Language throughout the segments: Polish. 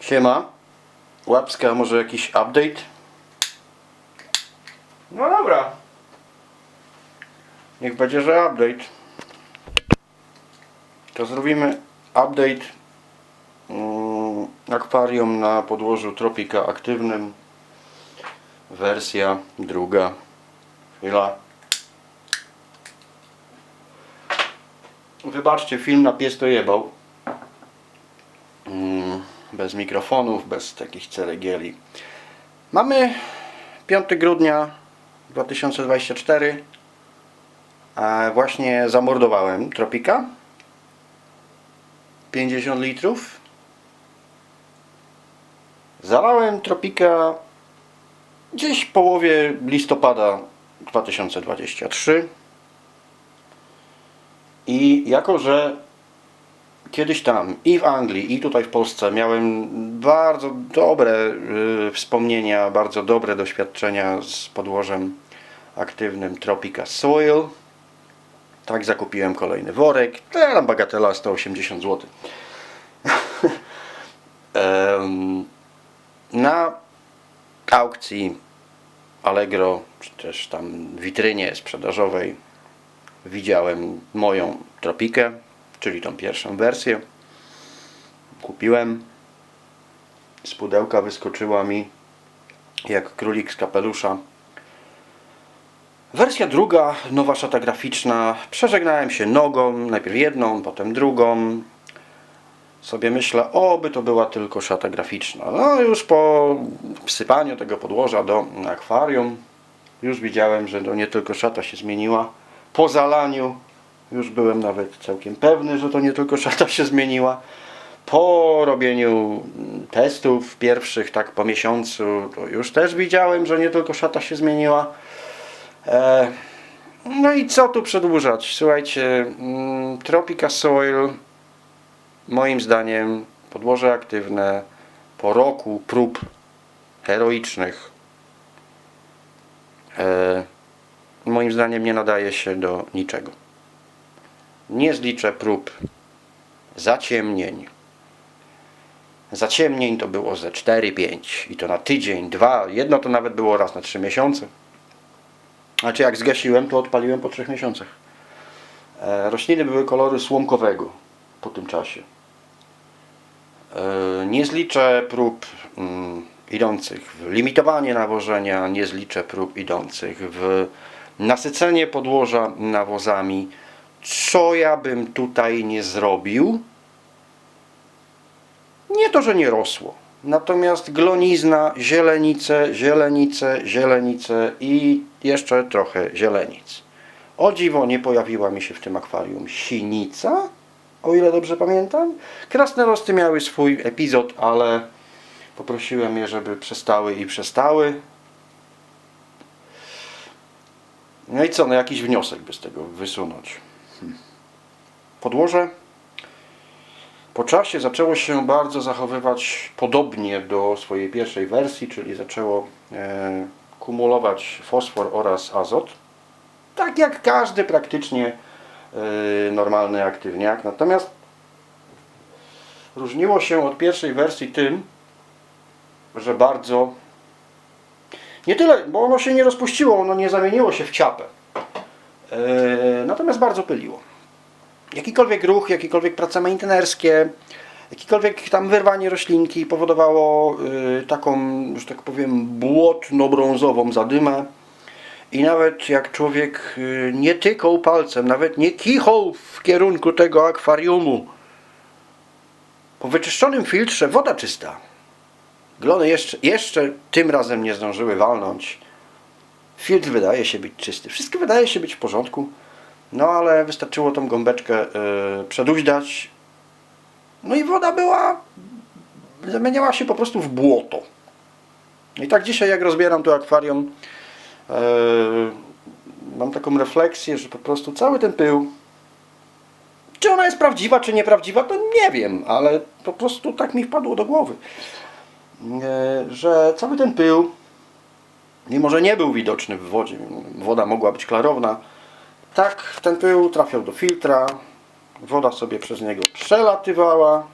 Siema. Łapska, może jakiś update? No dobra. Niech będzie, że update. To zrobimy update mm, akwarium na podłożu Tropika aktywnym. Wersja druga. Chwila. Wybaczcie, film na pies to jebał. Bez mikrofonów, bez takich ceregieli. Mamy 5 grudnia 2024. A właśnie zamordowałem Tropika. 50 litrów. Zalałem Tropika gdzieś w połowie listopada 2023. I jako, że kiedyś tam i w Anglii, i tutaj w Polsce miałem bardzo dobre y, wspomnienia, bardzo dobre doświadczenia z podłożem aktywnym Tropica Soil. Tak zakupiłem kolejny worek. Teraz bagatela 180 zł. Na aukcji Allegro, czy też tam witrynie sprzedażowej widziałem moją Tropikę, czyli tą pierwszą wersję. Kupiłem. Z pudełka wyskoczyła mi jak królik z kapelusza. Wersja druga, nowa szata graficzna. Przeżegnałem się nogą, najpierw jedną, potem drugą. Sobie myślę, oby to była tylko szata graficzna. No już po wsypaniu tego podłoża do akwarium już widziałem, że to nie tylko szata się zmieniła. Po zalaniu już byłem nawet całkiem pewny, że to nie tylko szata się zmieniła. Po robieniu testów pierwszych, tak po miesiącu, to już też widziałem, że nie tylko szata się zmieniła. E, no i co tu przedłużać? Słuchajcie, mm, Tropica Soil, moim zdaniem, podłoże aktywne po roku prób heroicznych, e, moim zdaniem nie nadaje się do niczego. Nie zliczę prób zaciemnień. Zaciemnień to było ze 4-5 i to na tydzień, dwa, jedno to nawet było raz na 3 miesiące. Znaczy jak zgasiłem, to odpaliłem po 3 miesiącach. E, rośliny były koloru słomkowego po tym czasie. E, nie zliczę prób mm, idących w limitowanie nawożenia, nie zliczę prób idących w nasycenie podłoża nawozami. Co ja bym tutaj nie zrobił, nie to, że nie rosło. Natomiast glonizna, zielenice, zielenice, zielenice i jeszcze trochę zielenic. O dziwo nie pojawiła mi się w tym akwarium sinica, o ile dobrze pamiętam. Krasnolosty miały swój epizod, ale poprosiłem je, żeby przestały i przestały. No i co, no jakiś wniosek by z tego wysunąć. Podłoże po czasie zaczęło się bardzo zachowywać podobnie do swojej pierwszej wersji, czyli zaczęło e, kumulować fosfor oraz azot. Tak jak każdy praktycznie e, normalny aktywniak. Natomiast różniło się od pierwszej wersji tym, że bardzo nie tyle, bo ono się nie rozpuściło, ono nie zamieniło się w ciapę. E, natomiast bardzo pyliło jakikolwiek ruch, jakiekolwiek prace maintenerskie, jakikolwiek tam wyrwanie roślinki powodowało y, taką, że tak powiem, błotno-brązową zadymę. I nawet jak człowiek y, nie tykał palcem, nawet nie kichał w kierunku tego akwariumu, po wyczyszczonym filtrze woda czysta. Glony jeszcze, jeszcze tym razem nie zdążyły walnąć. Filtr wydaje się być czysty. Wszystko wydaje się być w porządku. No ale wystarczyło tą gąbeczkę y, przeduźdać. No i woda była, zamieniała się po prostu w błoto. I tak dzisiaj jak rozbieram to akwarium, y, mam taką refleksję, że po prostu cały ten pył, czy ona jest prawdziwa, czy nieprawdziwa, to nie wiem, ale po prostu tak mi wpadło do głowy, y, że cały ten pył, mimo że nie był widoczny w wodzie, woda mogła być klarowna, tak, ten pył trafiał do filtra, woda sobie przez niego przelatywała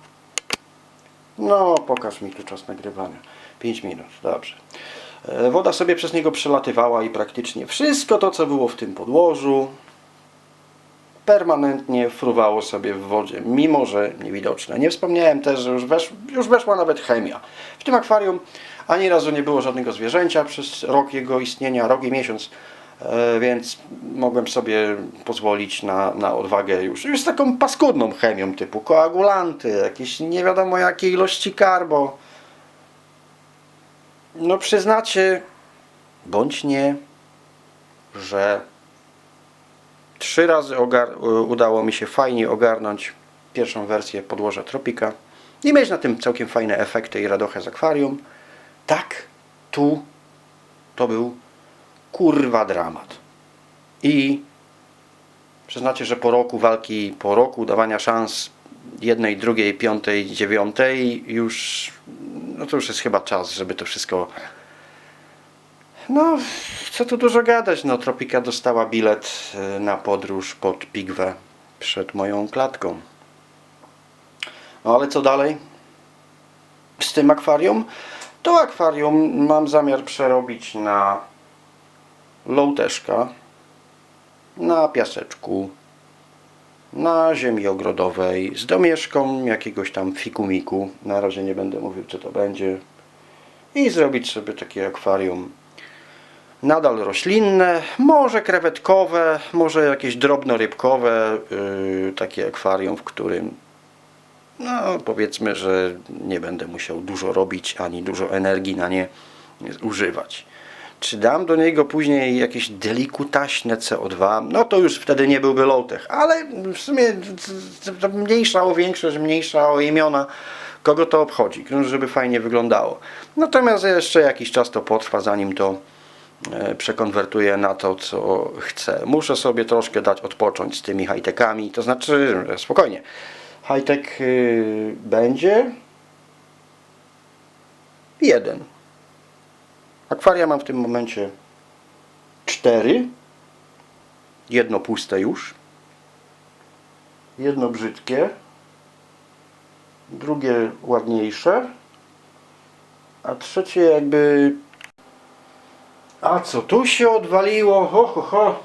No, pokaż mi tu czas nagrywania. 5 minut, dobrze. E, Woda sobie przez niego przelatywała i praktycznie wszystko to, co było w tym podłożu, permanentnie fruwało sobie w wodzie, mimo że niewidoczne. Nie wspomniałem też, że już, wesz, już weszła nawet chemia. W tym akwarium ani razu nie było żadnego zwierzęcia przez rok jego istnienia, rok i miesiąc, więc mogłem sobie pozwolić na, na odwagę już, już z taką paskudną chemią typu koagulanty, jakieś nie wiadomo jakie ilości karbo. No przyznacie, bądź nie, że Trzy razy udało mi się fajnie ogarnąć pierwszą wersję podłoża Tropika i mieć na tym całkiem fajne efekty i radochę z akwarium. Tak, tu to był kurwa dramat. I przyznacie, że po roku walki, po roku dawania szans jednej, drugiej, piątej, dziewiątej już, no to już jest chyba czas, żeby to wszystko no, co tu dużo gadać, no Tropika dostała bilet y, na podróż pod Pigwę przed moją klatką. No ale co dalej? Z tym akwarium? To akwarium mam zamiar przerobić na lołteszka, na piaseczku, na ziemi ogrodowej, z domieszką jakiegoś tam fikumiku. Na razie nie będę mówił co to będzie. I zrobić sobie takie akwarium nadal roślinne, może krewetkowe, może jakieś drobnorybkowe, yy, takie akwarium, w którym no powiedzmy, że nie będę musiał dużo robić, ani dużo energii na nie używać. Czy dam do niego później jakieś delikutaśne CO2? No to już wtedy nie byłby low-tech, ale w sumie to mniejsza o większość, mniejsza o imiona. Kogo to obchodzi? Żeby fajnie wyglądało. Natomiast jeszcze jakiś czas to potrwa, zanim to e, przekonwertuję na to, co chcę. Muszę sobie troszkę dać odpocząć z tymi high-techami, to znaczy spokojnie. High-tech y, będzie jeden. Akwaria mam w tym momencie cztery. Jedno puste już. Jedno brzydkie. Drugie ładniejsze. A trzecie jakby... A co tu się odwaliło? Ho, ho, ho.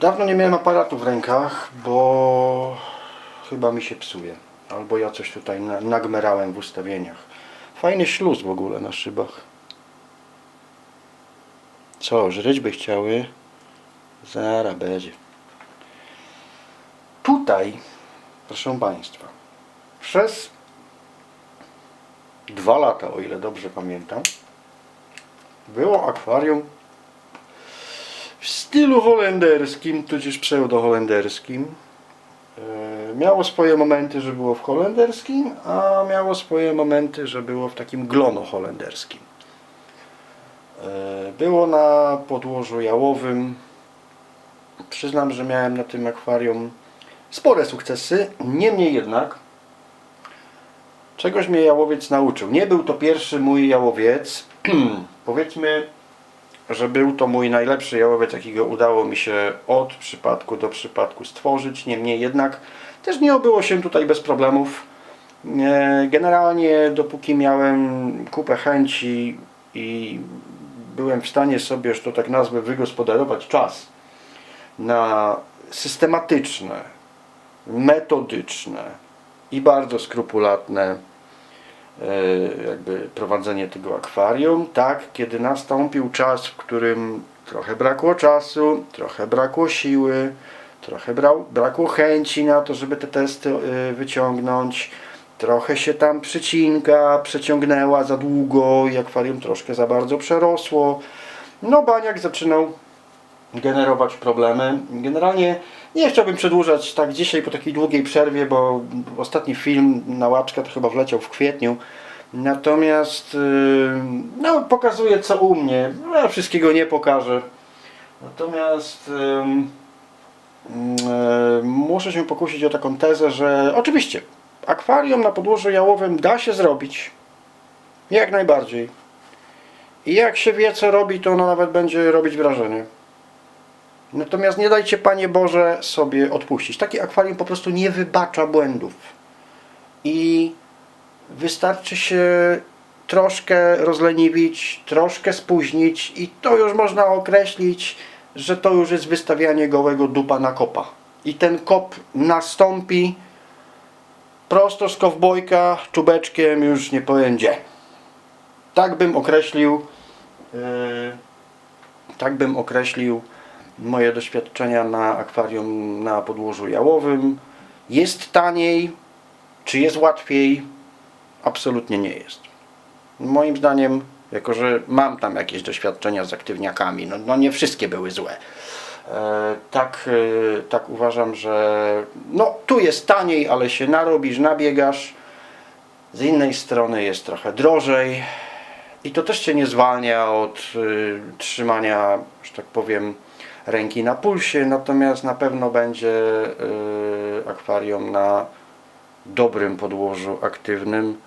Dawno nie miałem aparatu w rękach, bo chyba mi się psuje. Albo ja coś tutaj na- nagmerałem w ustawieniach. Fajny śluz w ogóle na szybach. Co, żryć by chciały? Zara będzie. Tutaj, proszę Państwa, przez dwa lata, o ile dobrze pamiętam, było akwarium w stylu holenderskim, tudzież pseudo-holenderskim. Miało swoje momenty, że było w holenderskim, a miało swoje momenty, że było w takim glono-holenderskim. E, Było na podłożu jałowym. Przyznam, że miałem na tym akwarium spore sukcesy. Niemniej jednak czegoś mnie jałowiec nauczył. Nie był to pierwszy mój jałowiec. Powiedzmy, że był to mój najlepszy jałowiec, jakiego udało mi się od przypadku do przypadku stworzyć. Niemniej jednak też nie obyło się tutaj bez problemów. E, Generalnie dopóki miałem kupę chęci i byłem w stanie sobie, że to tak nazwę, wygospodarować czas na systematyczne, metodyczne i bardzo skrupulatne e, jakby prowadzenie tego akwarium, tak, kiedy nastąpił czas, w którym trochę brakło czasu, trochę brakło siły, trochę brał, brakło chęci na to, żeby te testy e, wyciągnąć, trochę się tam przycinka przeciągnęła za długo i akwarium troszkę za bardzo przerosło. No baniak zaczynał generować problemy. Generalnie nie chciałbym przedłużać tak dzisiaj po takiej długiej przerwie, bo ostatni film na łaczkę to chyba wleciał w kwietniu. Natomiast yy, no, pokazuję co u mnie. Ja wszystkiego nie pokażę. Natomiast muszę się pokusić o taką tezę, że oczywiście akwarium na podłożu jałowym da się zrobić. Jak najbardziej. I jak się wie co robi, to ono nawet będzie robić wrażenie. Natomiast nie dajcie Panie Boże sobie odpuścić. Takie akwarium po prostu nie wybacza błędów. i wystarczy się troszkę rozleniwić, troszkę spóźnić i to już można określić, że to już jest wystawianie gołego dupa na kopa. I ten kop nastąpi prosto z kowbojka, czubeczkiem, już nie powiem gdzie. Tak bym określił yy, tak bym określił moje doświadczenia na akwarium na podłożu jałowym. Jest taniej, czy jest łatwiej? Absolutnie nie jest. Moim zdaniem, jako że mam tam jakieś doświadczenia z aktywniakami, no, no nie wszystkie były złe. E, tak, e, tak uważam, że no tu jest taniej, ale się narobisz, nabiegasz. Z innej strony jest trochę drożej. I to też Cię nie zwalnia od y, trzymania, że tak powiem, ręki na pulsie, natomiast na pewno będzie y, akwarium na dobrym podłożu aktywnym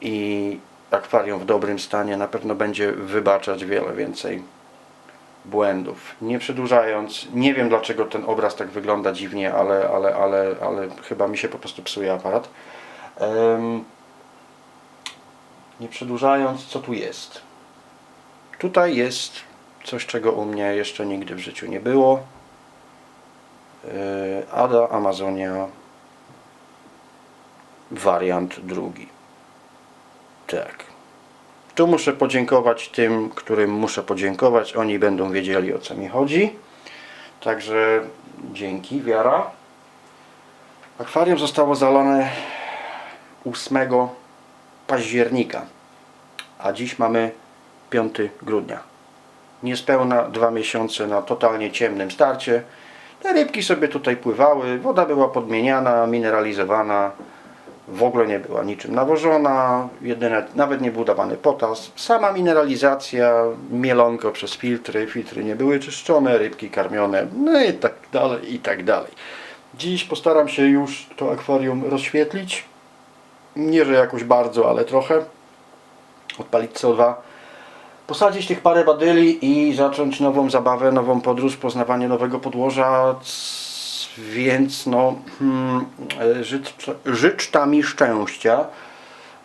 i akwarium w dobrym stanie na pewno będzie wybaczać wiele więcej błędów. Nie przedłużając, nie wiem dlaczego ten obraz tak wygląda dziwnie, ale, ale, ale, ale chyba mi się po prostu psuje aparat. Em, nie przedłużając, co tu jest? Tutaj jest coś, czego u mnie jeszcze nigdy w życiu nie było. Yy, Ada Amazonia wariant drugi. Tak. Tu muszę podziękować tym, którym muszę podziękować. Oni będą wiedzieli o co mi chodzi. Także dzięki, wiara. Akwarium zostało zalane 8 października, a dziś mamy 5 grudnia. Niespełna dwa miesiące na totalnie ciemnym starcie. Te rybki sobie tutaj pływały, woda była podmieniana, mineralizowana, w ogóle nie była niczym nawożona, jedyne, nawet nie był dawany potas. Sama mineralizacja, mielonko przez filtry, filtry nie były czyszczone, rybki karmione, no i tak dalej, i tak dalej. Dziś postaram się już to akwarium rozświetlić. Nie, że jakoś bardzo, ale trochę. Odpalić CO2. Posadzić tych parę badyli i zacząć nową zabawę, nową podróż, poznawanie nowego podłoża. Więc no, hmm, życz, życzta mi szczęścia,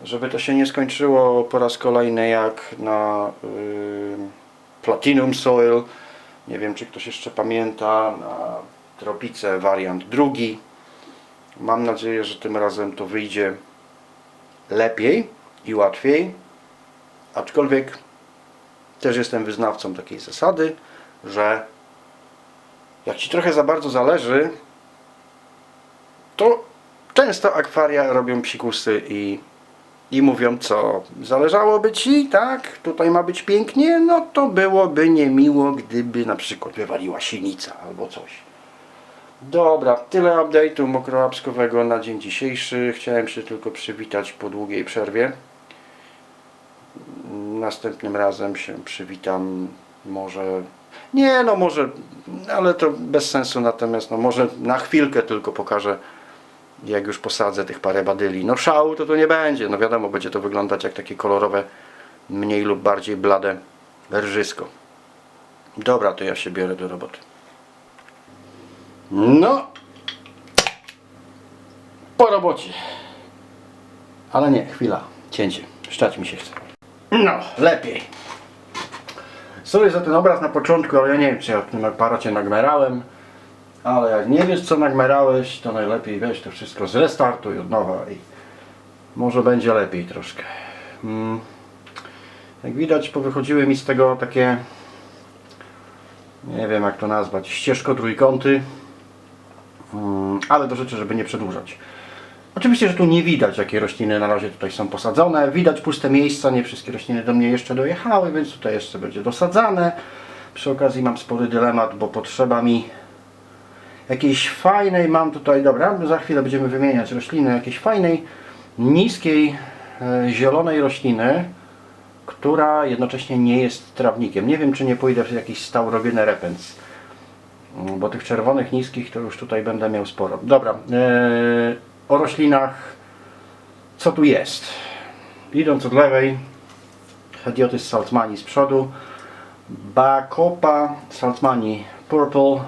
żeby to się nie skończyło po raz kolejny jak na y, Platinum Soil. Nie wiem, czy ktoś jeszcze pamięta, na Tropice wariant drugi. Mam nadzieję, że tym razem to wyjdzie lepiej i łatwiej. Aczkolwiek też jestem wyznawcą takiej zasady, że jak Ci trochę za bardzo zależy, to często akwaria robią psikusy i, i mówią co, zależałoby Ci, tak, tutaj ma być pięknie, no to byłoby niemiło, gdyby na przykład wywaliła sinica albo coś. Dobra, tyle update'u mokroapskowego na dzień dzisiejszy. Chciałem się tylko przywitać po długiej przerwie. Następnym razem się przywitam może... Nie, no może, ale to bez sensu, natomiast no może na chwilkę tylko pokażę, jak już posadzę tych parę badyli. No szału to to nie będzie, no wiadomo, będzie to wyglądać jak takie kolorowe, mniej lub bardziej blade rżysko. Dobra, to ja się biorę do roboty. No, po robocie. Ale nie, chwila, cięcie. Szczać mi się chce. No, lepiej. Sorry za ten obraz na początku, ale ja nie wiem, czy ja w tym aparacie nagmerałem. Ale jak nie wiesz, co nagmerałeś, to najlepiej weź to wszystko zrestartuj od nowa i może będzie lepiej troszkę. Mm. Jak widać, powychodziły mi z tego takie, nie wiem jak to nazwać, ścieżko trójkąty. Mm, ale do rzeczy, żeby nie przedłużać. Oczywiście, że tu nie widać, jakie rośliny na razie tutaj są posadzone. Widać puste miejsca, nie wszystkie rośliny do mnie jeszcze dojechały, więc tutaj jeszcze będzie dosadzane. Przy okazji mam spory dylemat, bo potrzeba mi jakiejś fajnej, mam tutaj, dobra, za chwilę będziemy wymieniać rośliny, jakiejś fajnej, niskiej, e, zielonej rośliny, która jednocześnie nie jest trawnikiem. Nie wiem, czy nie pójdę w jakiś staurowieny repens. Mm, bo tych czerwonych niskich to już tutaj będę miał sporo. Dobra, e, o roślinach co tu jest? Idąc od lewej, Hediotis saltmani z przodu, Bacopa saltmani purple,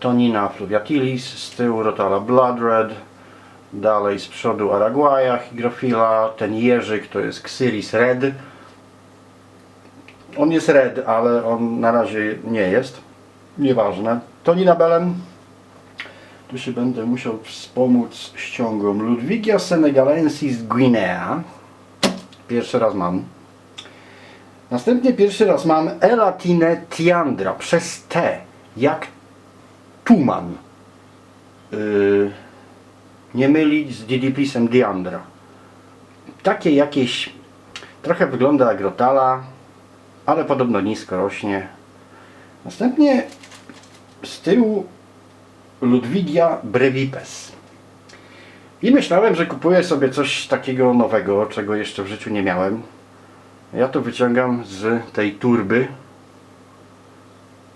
Tonina fluviatilis, z tyłu Rotala blood red, Dalej z przodu Araguaja, Hygrophila. Ten jeżyk to jest Xyris Red. On jest red, ale on na razie nie jest. Nieważne. Tonina Belen. Tu się będę musiał wspomóc ściągą Ludwigia senegalensis Guinea. Pierwszy raz mam. Następnie pierwszy raz mam Elatinę Tiandra przez T, jak Tuman. Yy, nie mylić z Didiplisem Diandra. Takie jakieś, trochę wygląda jak rotala, ale podobno nisko rośnie. Następnie z tyłu Ludwigia Brevipes. I myślałem, że kupuję sobie coś takiego nowego, czego jeszcze w życiu nie miałem. Ja to wyciągam z tej turby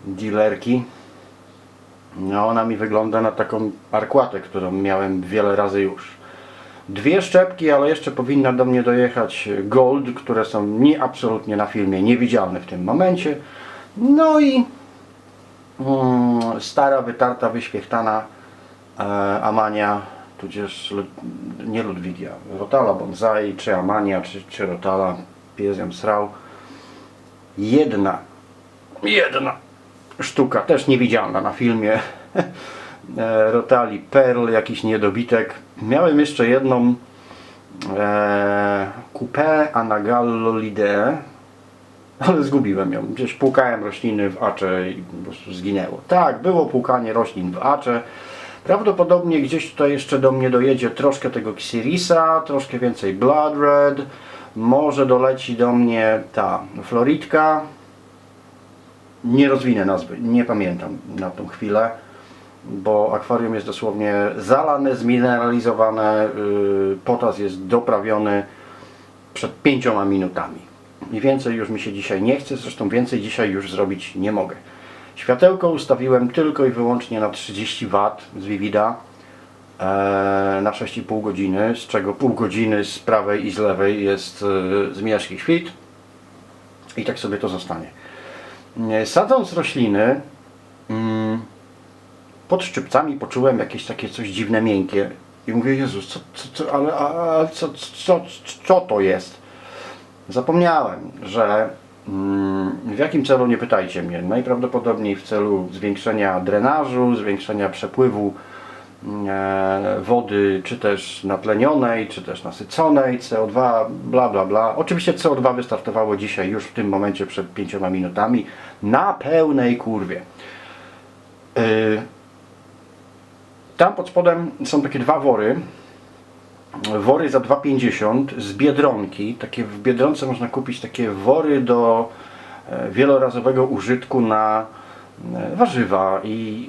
dealerki. No ona mi wygląda na taką arkuatę, którą miałem wiele razy już. Dwie szczepki, ale jeszcze powinna do mnie dojechać Gold, które są nie absolutnie na filmie niewidzialne w tym momencie. No i mm, stara, wytarta, wyświechtana e, Amania, tudzież nie Ludwigia, Rotala Bonsai, czy Amania, czy, czy Rotala, pies ją srał. Jedna, jedna sztuka, też niewidzialna na filmie. E, Rotali Pearl, jakiś niedobitek. Miałem jeszcze jedną e, Coupé Anagallo Lidee, ale zgubiłem ją. Gdzieś płukałem rośliny w acze i po prostu zginęło. Tak, było płukanie roślin w acze. Prawdopodobnie gdzieś tutaj jeszcze do mnie dojedzie troszkę tego Xyrisa, troszkę więcej Blood Red. Może doleci do mnie ta Floridka. Nie rozwinę nazwy, nie pamiętam na tą chwilę, bo akwarium jest dosłownie zalane, zmineralizowane, yy, potas jest doprawiony przed pięcioma minutami. I więcej już mi się dzisiaj nie chce, zresztą więcej dzisiaj już zrobić nie mogę. Światełko ustawiłem tylko i wyłącznie na 30 W z Vivida e, na 6,5 godziny, z czego pół godziny z prawej i z lewej jest e, zmierzch świt. I tak sobie to zostanie. Sadząc rośliny, mm, pod szczypcami poczułem jakieś takie coś dziwne, miękkie. I mówię, Jezus, co, co, co, ale, a, co, co, co to jest? Zapomniałem, że mm, w jakim celu nie pytajcie mnie. Najprawdopodobniej w celu zwiększenia drenażu, zwiększenia przepływu wody, czy też natlenionej, czy też nasyconej, CO2, bla bla bla. Oczywiście CO2 wystartowało dzisiaj już w tym momencie przed pięcioma minutami na pełnej kurwie. Y, Tam pod spodem są takie dwa wory. Wory za 2,50 z Biedronki. Takie w Biedronce można kupić takie wory do e, wielorazowego użytku na e, warzywa i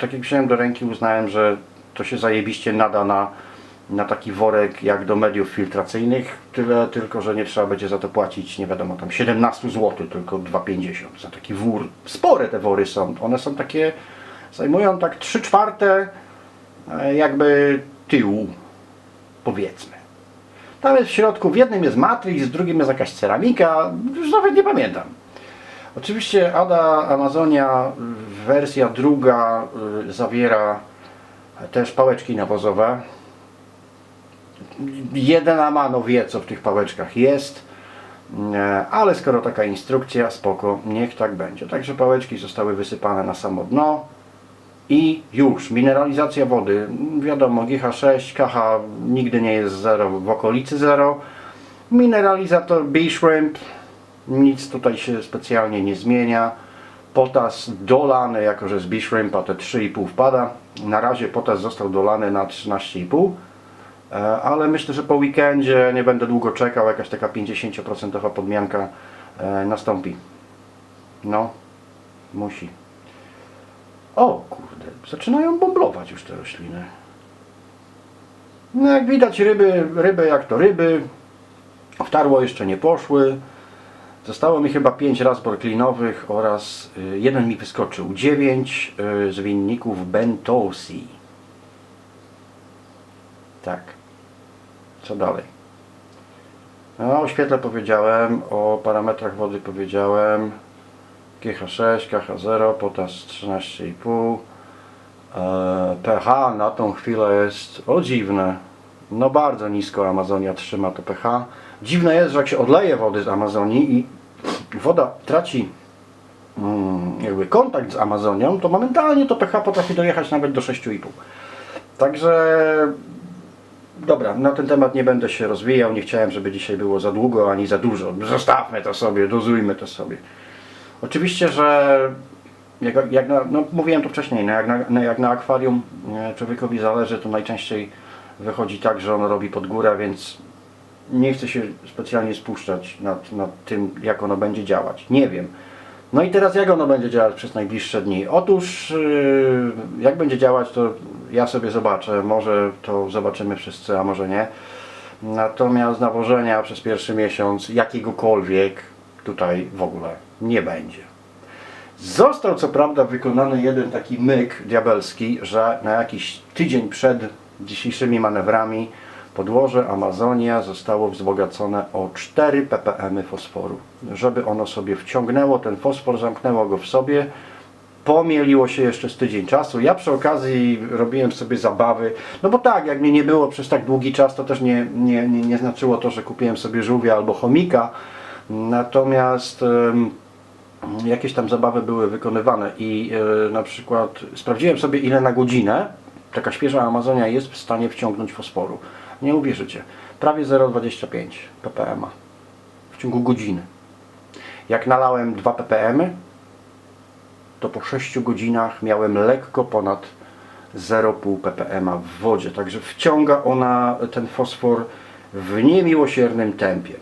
tak jak wziąłem do ręki uznałem, że to się zajebiście nada na, na taki worek jak do mediów filtracyjnych, tyle tylko, że nie trzeba będzie za to płacić nie wiadomo tam 17 zł, tylko 2,50 za taki wór. Spore te wory są, one są takie, zajmują tak 3 czwarte e, jakby tyłu powiedzmy. Tam jest w środku, w jednym jest matrix, w drugim jest jakaś ceramika, już nawet nie pamiętam. Oczywiście Ada Amazonia, wersja druga y, zawiera też pałeczki nawozowe. Jeden Amano wie co w tych pałeczkach jest, e, ale skoro taka instrukcja, spoko, niech tak będzie. Także pałeczki zostały wysypane na samo dno i już, mineralizacja wody, wiadomo GH6, KH nigdy nie jest 0, w okolicy 0. Mineralizator B-Shrimp, nic tutaj się specjalnie nie zmienia. Potas dolany, jako że z B-Shrimpa te 3,5 wpada. Na razie potas został dolany na 13,5. E, Ale myślę, że po weekendzie nie będę długo czekał, jakaś taka 50% podmianka e, nastąpi. No, musi. O kurde, zaczynają bomblować już te rośliny. No jak widać ryby, ryby jak to ryby. W tarło jeszcze nie poszły. Zostało mi chyba 5 raz klinowych oraz y, jeden mi wyskoczył. 9 y, zwinników Bentosi. Tak. Co dalej? No, o świetle powiedziałem, o parametrach wody powiedziałem. GH6, KH0, potas 13,5. E, pH na tą chwilę jest o dziwne. No bardzo nisko Amazonia trzyma to pH. Dziwne jest, że jak się odleje wody z Amazonii i woda traci mm, jakby kontakt z Amazonią, to momentalnie to pH potrafi dojechać nawet do 6,5. Także dobra, na ten temat nie będę się rozwijał. Nie chciałem, żeby dzisiaj było za długo ani za dużo. Zostawmy to sobie, dozujmy to sobie. Oczywiście, że jak, jak na, no mówiłem to wcześniej, no jak, na, no jak na akwarium e, człowiekowi zależy, to najczęściej wychodzi tak, że ono robi pod górę, więc nie chcę się specjalnie spuszczać nad, nad tym, jak ono będzie działać. Nie wiem. No i teraz jak ono będzie działać przez najbliższe dni? Otóż yy, jak będzie działać, to ja sobie zobaczę. Może to zobaczymy wszyscy, a może nie. Natomiast nawożenia przez pierwszy miesiąc jakiegokolwiek tutaj w ogóle nie będzie. Został co prawda wykonany jeden taki myk diabelski, że na jakiś tydzień przed dzisiejszymi manewrami podłoże Amazonia zostało wzbogacone o 4 ppm fosforu. Żeby ono sobie wciągnęło ten fosfor, zamknęło go w sobie, pomieliło się jeszcze z tydzień czasu. Ja przy okazji robiłem sobie zabawy, no bo tak, jak mnie nie było przez tak długi czas, to też nie, nie, nie, nie znaczyło to, że kupiłem sobie żółwia albo chomika. Natomiast jakieś tam zabawy były wykonywane i e, na przykład sprawdziłem sobie ile na godzinę taka świeża Amazonia jest w stanie wciągnąć fosforu. Nie uwierzycie, prawie 0,25 ppm w ciągu godziny. Jak nalałem 2 ppm, to po 6 godzinach miałem lekko ponad 0,5 ppm w wodzie. Także wciąga ona ten fosfor w niemiłosiernym tempie.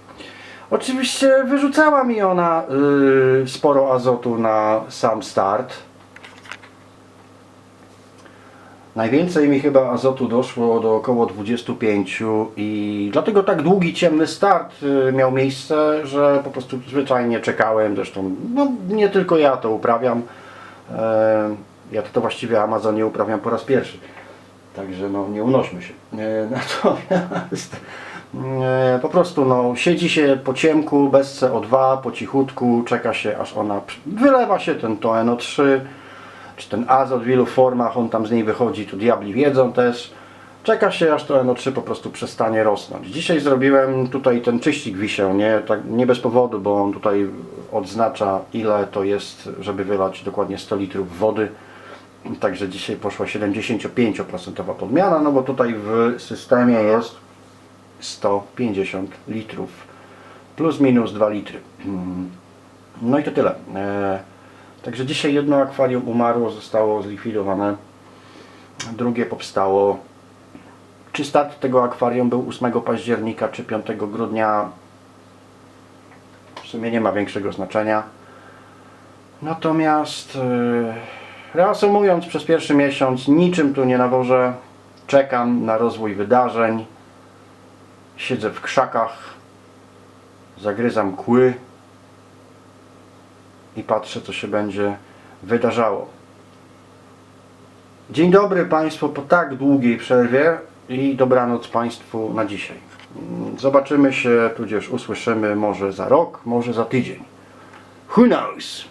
Oczywiście wyrzucała mi ona y, sporo azotu na sam start. Najwięcej mi chyba azotu doszło do około 25 i dlatego tak długi, ciemny start y, miał miejsce, że po prostu zwyczajnie czekałem. Zresztą no, nie tylko ja to uprawiam. E, ja to właściwie Amazonię uprawiam po raz pierwszy. Także no nie unośmy się. E, Natomiast e, po prostu no, siedzi się po ciemku, bez CO2, po cichutku, czeka się aż ona wylewa się ten to NO3, czy ten azot w ilu formach on tam z niej wychodzi, tu diabli wiedzą też. Czeka się aż to NO3 po prostu przestanie rosnąć. Dzisiaj zrobiłem tutaj ten czyścik wisiał, nie, tak, nie bez powodu, bo on tutaj odznacza ile to jest, żeby wylać dokładnie 100 litrów wody. Także dzisiaj poszła 75% podmiana, no bo tutaj w systemie jest 150 litrów plus minus 2 litry. Mm. No i to tyle. Także dzisiaj jedno akwarium umarło, zostało zlikwidowane. Drugie powstało. Czy start tego akwarium był 8 października czy 5 grudnia? W sumie nie ma większego znaczenia. Natomiast e, reasumując, przez pierwszy miesiąc niczym tu nie nawożę. Czekam na rozwój wydarzeń. Siedzę w krzakach. Zagryzam kły i patrzę, co się będzie wydarzało. Dzień dobry Państwu po tak długiej przerwie i dobranoc Państwu na dzisiaj. Zobaczymy się, tudzież usłyszymy może za rok, może za tydzień. Who knows?